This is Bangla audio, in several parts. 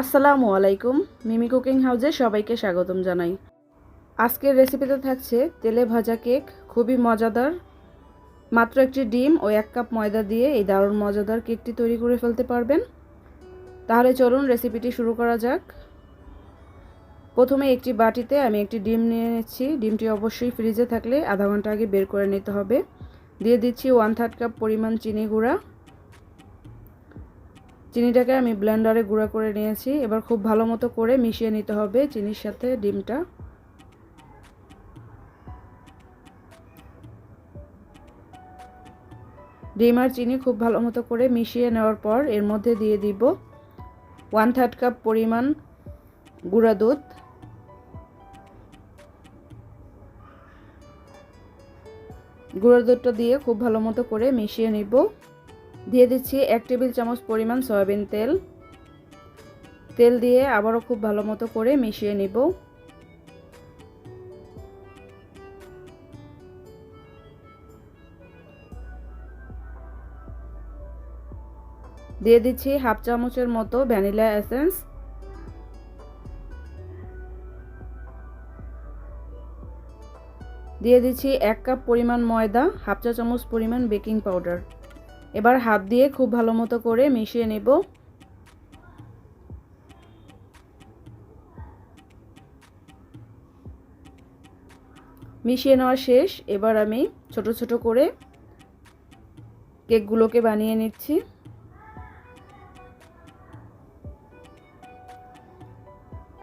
আসসালামু আলাইকুম, মিমি কুকিং হাউজে সবাইকে স্বাগতম জানাই। আজকের রেসিপিতে থাকছে তেলে ভাজা কেক, খুবই মজাদার। মাত্র একটি ডিম ও এক কাপ ময়দা দিয়ে এই দারুণ মজাদার কেকটি তৈরি করে ফেলতে পারবেন। তাহলে চলুন রেসিপিটি শুরু করা যাক। প্রথমে একটি বাটিতে আমি একটি ডিম নিয়ে নিচ্ছি। ডিমটি অবশ্যই ফ্রিজে থাকলে আধা ঘণ্টা আগে বের করে নিতে হবে। দিয়ে দিচ্ছি ওয়ান থার্ড কাপ পরিমাণ চিনি গুঁড়া। চিনিটাকে আমি ব্লেন্ডারে গুঁড়া করে নিয়েছি। এবার খুব ভালো মতো করে মিশিয়ে নিতে হবে চিনির সাথে ডিমটা। ডিম আর চিনি খুব ভালো মতো করে মিশিয়ে নেওয়ার পর এর মধ্যে দিয়ে দিব ওয়ান থার্ড কাপ পরিমাণ গুঁড়া দুধ। গুঁড়া দুধটা দিয়ে খুব ভালো মতো করে মিশিয়ে নিব। দিয়ে দিচ্ছি এক টেবিল চামচ পরিমাণ সয়াবিন তেল। তেল দিয়ে আবারও খুব ভালো মতো করে মিশিয়ে নিব। দিয়ে দিচ্ছি হাফ চামচের মতো ভ্যানিলা এসেন্স। দিয়ে দিচ্ছি এক কাপ পরিমাণ ময়দা, হাফ চা চামচ পরিমাণ বেকিং পাউডার। এবার হাত দিয়ে খুব ভালো মতো করে মিশিয়ে নেব। মিশিয়ে নেওয়া শেষ। এবার আমি ছোট ছোট করে কেকগুলোকে বানিয়ে নিচ্ছি।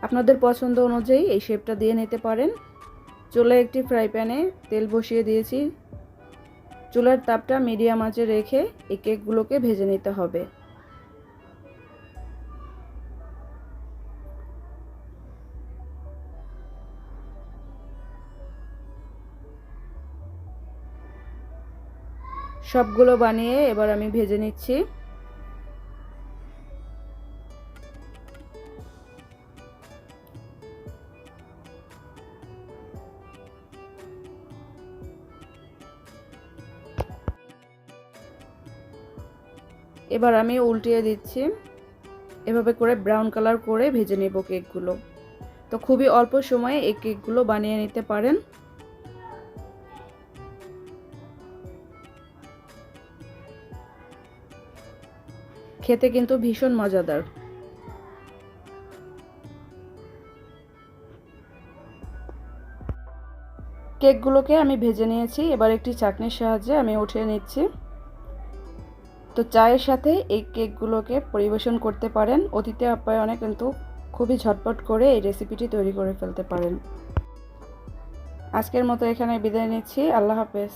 আপনাদের পছন্দ অনুযায়ী এই শেপটা দিয়ে নিতে পারেন। চুলে একটি ফ্রাই প্যানে তেল বসিয়ে দিয়েছি। চুলার তাপটা মিডিয়াম আঁচে রেখে এই কেকগুলোকে ভেজে নিতে হবে। সবগুলো বানিয়ে এবার আমি ভেজে নিচ্ছি। এবার আমি উল্টিয়ে দিচ্ছি। এভাবে করে ব্রাউন কালার করে ভেজে নেব কেকগুলো তো খুবই অল্প সময়ে এই কেকগুলো বানিয়ে নিতে পারেন। খেতে কিন্তু ভীষণ মজাদার। কেকগুলোকে আমি ভেজে নিয়েছি। এবার একটি চাটনির সাহায্যে আমি উঠিয়ে নিচ্ছি। তো চায়ের সাথে এই কেকগুলোকে পরিবেশন করতে পারেন। অতীতে আপ্যায়নে কিন্তু খুবই ঝটপট করে এই রেসিপিটি তৈরি করে ফেলতে পারেন। আজকের মতো এখানে বিদায় নিচ্ছি। আল্লাহ হাফেজ।